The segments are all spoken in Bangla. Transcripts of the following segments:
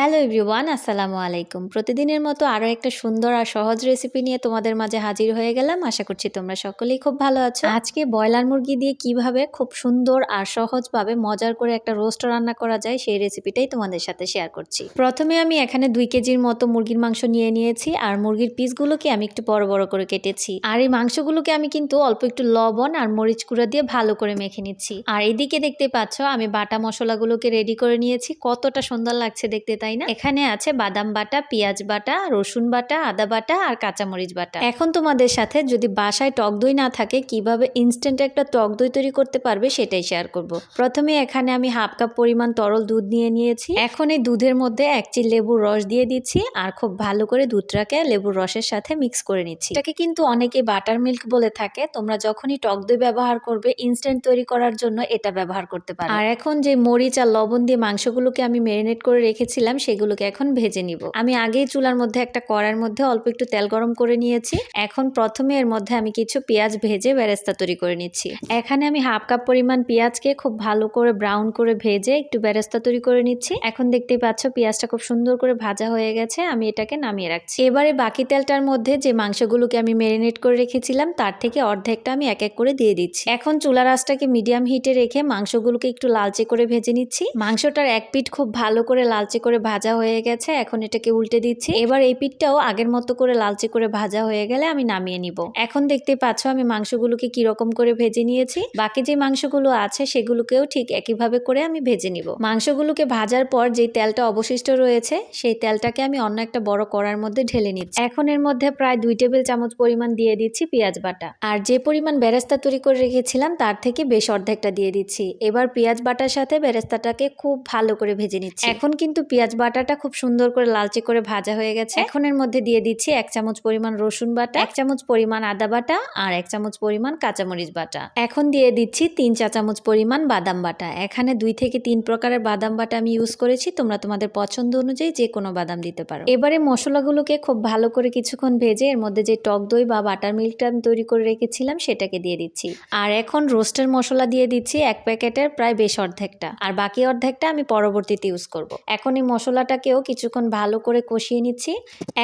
হ্যালো এভরিওয়ান আসসালামু আলাইকুম প্রতিদিনের মতো আরও একটা সুন্দর আর সহজ রেসিপি নিয়ে তোমাদের মাঝে হাজির হয়ে গেলাম। আশা করছি তোমরা সকলেই খুব ভালো আছো। আজকে ব্রয়লার মুরগি দিয়ে কীভাবে খুব সুন্দর আর সহজভাবে মজার করে একটা রোস্ট রান্না করা যায়, সেই রেসিপিটাই তোমাদের সাথে শেয়ার করছি। প্রথমে আমি এখানে দুই কেজির মতো মুরগির মাংস নিয়ে নিয়েছি, আর মুরগির পিসগুলোকে আমি একটু বড় বড় করে কেটেছি। আর এই মাংসগুলোকে আমি কিন্তু অল্প একটু লবণ আর মরিচ গুঁড়া দিয়ে ভালো করে মেখে নিচ্ছি। আর এদিকে দেখতে পাচ্ছ, আমি বাটা মশলাগুলোকে রেডি করে নিয়েছি। কতটা সুন্দর লাগছে দেখতে, তাই না? এখানে আছে বাদাম বাটা পেঁয়াজ বাটা রসুন বাটা আদা বাটা আর কাঁচামরিচ বাটা। এখন তোমাদের সাথে যদি বাসায় টক দই না থাকে কীভাবে ইনস্ট্যান্ট একটা টক দই তৈরি করতে পারবে সেটাই শেয়ার করব। প্রথমে এখানে আমি হাফ কাপ পরিমাণ তরল দুধ নিয়ে নিয়েছি। এখন এই দুধের মধ্যে এক চিল লেবুর রস দিয়ে দিচ্ছি আর খুব ভালো করে দুধটাকে লেবুর রসের সাথে মিক্স করে নিচ্ছি। এটাকে কিন্তু অনেকে বাটার মিল্ক বলে থাকে। তোমরা যখনই টক দই ব্যবহার করবে ইনস্ট্যান্ট তৈরি করার জন্য এটা ব্যবহার করতে পারো। আর এখন যে মরিচ আর লবণ দিয়ে মাংসগুলোকে আমি মেরিনেট করে রেখেছিলাম সেগুলোকে এখন ভেজে নিব। আমি আগেই চুলার মধ্যে একটা কড়ার মধ্যে অল্প একটু তেল গরম করে নিয়েছি। এখন প্রথমে এর মধ্যে আমি কিছু পেঁয়াজ ভেজে বেরেস্তা তৈরি করে নিচ্ছি। এখানে আমি হাফ কাপ পরিমাণ পেঁয়াজকে খুব ভালো করে ব্রাউন করে ভেজে একটু বেরেস্তা তৈরি করে নিচ্ছি। এখন দেখতেই পাচ্ছ পেঁয়াজটা খুব সুন্দর করে ভাজা হয়ে গেছে, আমি এটাকে নামিয়ে রাখছি। এবারে বাকি তেলটার মধ্যে যে মাংসগুলোকে আমি মেরিনেট করে রেখেছিলাম, তার থেকে অর্ধেকটা আমি এক এক করে দিয়ে দিচ্ছি। এখন চুলার আঁচটাকে মিডিয়াম হিটে রেখে মাংসগুলোকে একটু লালচে করে ভেজে নিচ্ছি। মাংসটার এক পিঠ খুব ভালো করে লালচে করে ভাজা হয়ে গেছে, এখন এটাকে উল্টে দিচ্ছি। এবার এই পিঠটাও আগের মতো করে লালচে করে ভাজা হয়ে গেলে আমি নামিয়ে নিব। এখন দেখতে পাচ্ছ আমি মাংসগুলোকে কীরকম করে ভেজে নিয়েছি। বাকি যে মাংসগুলো আছে, সেগুলোকেও ঠিক একইভাবে করে আমি ভেজে নিব। মাংসগুলোকে ভাজার পর যে তেলটা অবশিষ্ট রয়েছে, সেই তেলটাকে আমি অন্য একটা বড় কড়ার মধ্যে ঢেলে নিচ্ছি। এখন এর মধ্যে প্রায় দুই টেবিল চামচ পরিমাণ দিয়ে দিচ্ছি পেঁয়াজ বাটা। আর যে পরিমাণ বেরেস্তা তৈরি করে রেখেছিলাম, তার থেকে বেশ অর্ধেকটা দিয়ে দিচ্ছি। এবার পেঁয়াজ বাটার সাথে বেরেস্তাটাকে খুব ভালো করে ভেজে নিচ্ছি। এখন কিন্তু পেঁয়াজ বাটাটা খুব সুন্দর করে লালচে করে ভাজা হয়ে গেছে। এখন এর মধ্যে দিয়ে দিচ্ছি এক চামচ পরিমাণ রসুন বাটা এক চামচ পরিমাণ আদা বাটা আর এক চামচ পরিমাণ কাঁচামরিচ বাটা। এখন দিয়ে দিচ্ছি তিন চা চামচ পরিমাণ বাদাম বাটা। এখানে দুই থেকে তিন প্রকারের বাদাম বাটা আমি ইউজ করেছি তোমরা তোমাদের পছন্দ অনুযায়ী যে কোনো বাদাম দিতে পারো। এবারে মশলাগুলোকে খুব ভালো করে কিছুক্ষণ ভেজে এর মধ্যে যে টক দই বা বাটার মিল্কটা আমি তৈরি করে রেখেছিলাম সেটাকে দিয়ে দিচ্ছি। আর এখন রোস্টের মশলা দিয়ে দিচ্ছি এক প্যাকেটের প্রায় বেশ অর্ধেকটা। আর বাকি অর্ধেকটা আমি পরবর্তীতে ইউজ করব। এখন এই মশলাটাকেও কিছুক্ষণ ভালো করে কষিয়ে নিচ্ছি।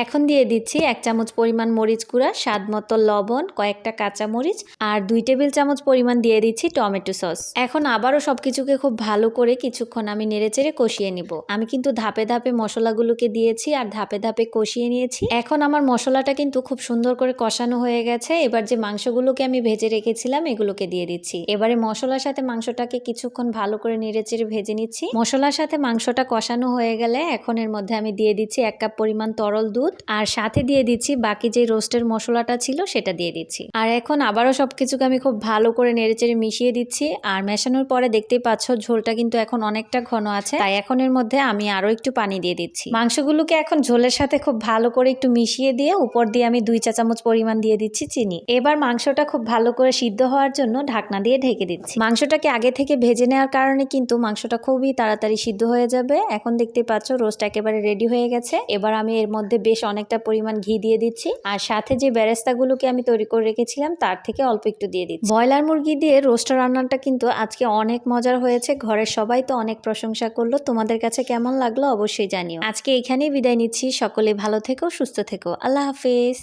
এখন দিয়ে দিচ্ছি এক চামচ পরিমাণ মরিচ গুঁড়া, স্বাদ মতো লবণ, কয়েকটা কাঁচা মরিচ আর দুই টেবিল চামচ পরিমাণ দিয়ে দিচ্ছি টমেটো সস। এখন আবারও সব কিছুকে খুব ভালো করে কিছুক্ষণ আমি নেড়েচেড়ে কষিয়ে নিব। আমি কিন্তু ধাপে ধাপে মশলাগুলোকে দিয়েছি আর ধাপে ধাপে কষিয়ে নিয়েছি। এখন আমার মশলাটা কিন্তু খুব সুন্দর করে কষানো হয়ে গেছে। এবার যে মাংসগুলোকে আমি ভেজে রেখেছিলাম, এগুলোকে দিয়ে দিচ্ছি। এবারে মশলার সাথে মাংসটাকে কিছুক্ষণ ভালো করে নেড়েচেড়ে ভেজে নিচ্ছি। মশলার সাথে মাংসটা কষানো হয়ে গেলে এখন এর মধ্যে আমি দিয়ে দিচ্ছি এক কাপ পরিমাণ তরল দুধ আর সাথে দিয়ে দিচ্ছি বাকি যে রোস্টের মশলাটা ছিল সেটা দিয়ে দিচ্ছি। আর এখন আবারও সবকিছুকে আমি খুব ভালো করে নেড়েচেড়ে মিশিয়ে দিচ্ছি আর মেশানোর পরে দেখতেই পাচ্ছ ঝোলটা কিন্তু এখন অনেকটা ঘন আছে। তাই এখন এর মধ্যে আমি আরও একটু পানি দিয়ে দিচ্ছি। মাংসগুলোকে এখন ঝোলের সাথে খুব ভালো করে একটু মিশিয়ে দিয়ে উপর দিয়ে আমি দুই চা চামচ পরিমাণ দিয়ে দিচ্ছি চিনি। এবার মাংসটা খুব ভালো করে সিদ্ধ হওয়ার জন্য ঢাকনা দিয়ে ঢেকে দিচ্ছি। মাংসটাকে আগে থেকে ভেজে নেওয়ার কারণে কিন্তু মাংসটা খুবই তাড়াতাড়ি সিদ্ধ হয়ে যাবে। এখন দেখতে পাচ্ছ রোস্ট একেবারে রেডি হয়ে গেছে। এবার আমি এর মধ্যে বেশ অনেকটা পরিমাণ ঘি দিয়ে দিচ্ছি। আর সাথে যে ব্যারেস্তাগুলোকে আমি তৈরি করে রেখেছিলাম, তার থেকে অল্প একটু দিয়ে দিচ্ছি। ব্রয়লার মুরগি দিয়ে রোস্ট রান্নাটা কিন্তু আজকে অনেক মজার হয়েছে। ঘরের সবাই তো অনেক প্রশংসা করল। তোমাদের কাছে কেমন লাগল অবশ্যই জানিও। আজকে এখানেই বিদায় নিচ্ছি। সকলে ভালো থেকো, সুস্থ থেকো। আল্লাহ হাফেজ।